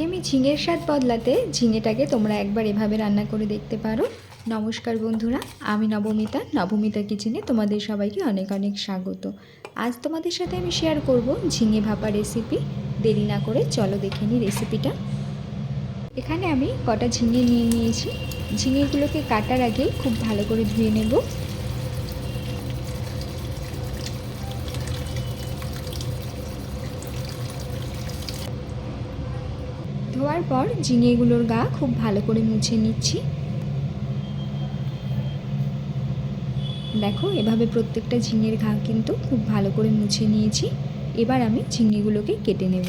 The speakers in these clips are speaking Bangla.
একঘেয়েমি ঝিঙের স্বাদ বদলাতে ঝিঙেটাকে তোমরা একবার এভাবে রান্না করে দেখতে পারো। নমস্কার বন্ধুরা, আমি নবমিতা। নবমিতা কিচেনে তোমাদের সবাইকে অনেক অনেক স্বাগত। আজ তোমাদের সাথে আমি শেয়ার করব ঝিঙে ভাপা রেসিপি দেরি না করে চলো দেখে নিই রেসিপিটা এখানে আমি কটা ঝিঙে নিয়ে নিয়েছি। ঝিঙেগুলোকে কাটার আগে খুব ভালো করে ধুয়ে নেব। ধোয়ার পর ঝিঙেগুলোর গা খুব ভালো করে মুছে নিচ্ছি। দেখো, এভাবে প্রত্যেকটা ঝিঙের ঘা কিন্তু খুব ভালো করে মুছে নিয়েছি। এবার আমি ঝিঙেগুলোকে কেটে নেব।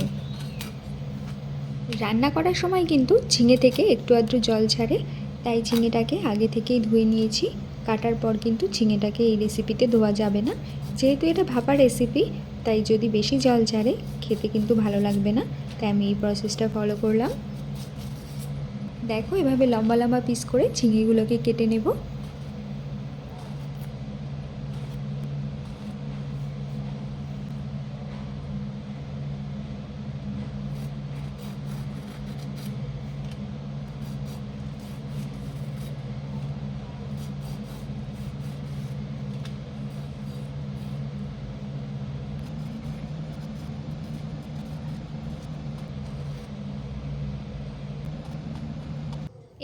রান্না করার সময় কিন্তু ঝিঙে থেকে একটু আধটু জল ছাড়ে, তাই ঝিঙেটাকে আগে থেকেই ধুয়ে নিয়েছি। কাটার পর কিন্তু ঝিঙেটাকে এই রেসিপিতে ধোয়া যাবে না। যেহেতু এটা ভাপা রেসিপি তাই যদি বেশি জল ছাড়ে খেতে কিন্তু ভালো লাগবে না। তাই আমি এই প্রসেসটা ফলো করলাম। দেখো এভাবে লম্বা লম্বা পিস করে ঝিঙেগুলোকে কেটে নেব।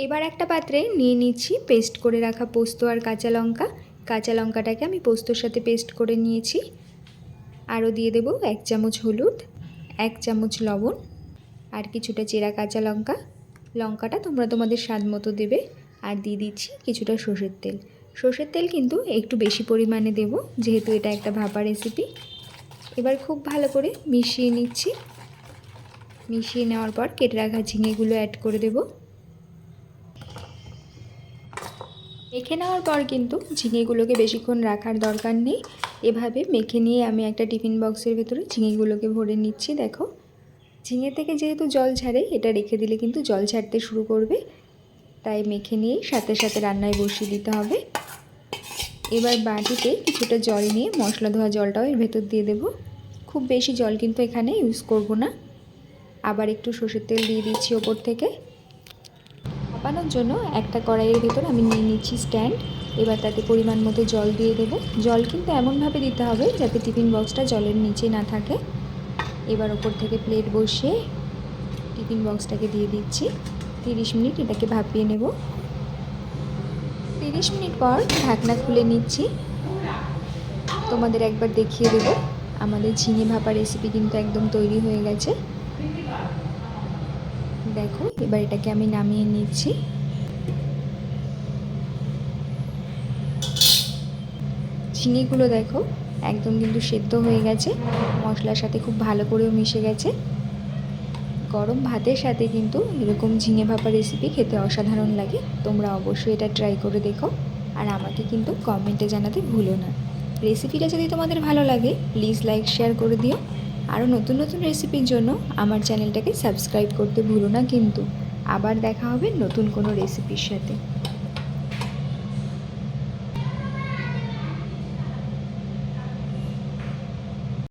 এবার একটা পাত্রে নিয়ে নিচ্ছি পেস্ট করে রাখা পোস্ত আর কাঁচা লঙ্কা। কাঁচা লঙ্কাটাকে আমি পোস্তর সাথে পেস্ট করে নিয়েছি। আরও দিয়ে দেব এক চামচ হলুদ, এক চামচ লবণ আর কিছুটা চেরা কাঁচা লঙ্কা। লঙ্কাটা তোমরা তোমাদের স্বাদ মতো দেবে। আর দিয়ে দিচ্ছি কিছুটা সর্ষের তেল। সর্ষের তেল কিন্তু একটু বেশি পরিমাণে দেব, যেহেতু এটা একটা ভাপা রেসিপি এবার খুব ভালো করে মিশিয়ে নিচ্ছি। মিশিয়ে নেওয়ার পর কেটে রাখা ঝিঙেগুলো অ্যাড করে দেবো। মেখে নেওয়ার পর কিন্তু ঝিঙেগুলোকে বেশিক্ষণ রাখার দরকার নেই। এভাবে মেখে নিয়ে আমি একটা টিফিন বক্সের ভেতরে ঝিঙেগুলোকে ভরে নিচ্ছি, দেখো। ঝিঙে থেকে যেহেতু জল ছাড়ে এটা রেখে দিলে কিন্তু জল ছাড়তে শুরু করবে। তাই মেখে নিয়েই সাথে সাথে রান্নায় বসিয়ে দিতে হবে। এবার বাটিতে কিছুটা জল নিয়ে মশলা ধোয়া জলটাও এর ভেতর দিয়ে দেব। খুব বেশি জল কিন্তু এখানে ইউজ করব না। আবার একটু সর্ষের তেল দিয়ে দিচ্ছি ওপর থেকে। ভাপানোর জন্য একটা কড়াইয়ের ভেতর আমি নিয়ে নিচ্ছি স্ট্যান্ড। এবার তাতে পরিমাণ মতো জল দিয়ে দেব। জল কিন্তু এমনভাবে দিতে হবে যাতে টিফিন বক্সটা জলের নিচে না থাকে। এবার ওপর থেকে প্লেট বসিয়ে টিফিন বক্সটাকে দিয়ে দিচ্ছি। তিরিশ মিনিট এটাকে ভাপিয়ে নেব। তিরিশ মিনিট পর ঢাকনা খুলে নিচ্ছি। তোমাদের একবার দেখিয়ে দেবো। আমাদের ঝিঙে ভাপা রেসিপি কিন্তু একদম তৈরি হয়ে গেছে। দেখো, এবার এটাকে আমি নামিয়ে নিচ্ছি। ঝিঙেগুলো দেখো, একদম কিন্তু সেদ্ধ হয়ে গেছে। মশলার সাথে খুব ভালো করেও মিশে গেছে। গরম ভাতের সাথে কিন্তু এরকম ঝিঙে ভাপা রেসিপি খেতে অসাধারণ লাগে। তোমরা অবশ্যই এটা ট্রাই করে দেখো। আর আমাকে কিন্তু কমেন্টে জানাতে ভুলো না। রেসিপিটা যদি তোমাদের ভালো লাগে প্লিজ লাইক শেয়ার করে দিও। আরও নতুন নতুন রেসিপির জন্য আমার চ্যানেলটাকে সাবস্ক্রাইব করতে ভুলো না কিন্তু। আবার দেখা হবে নতুন কোনো রেসিপির সাথে।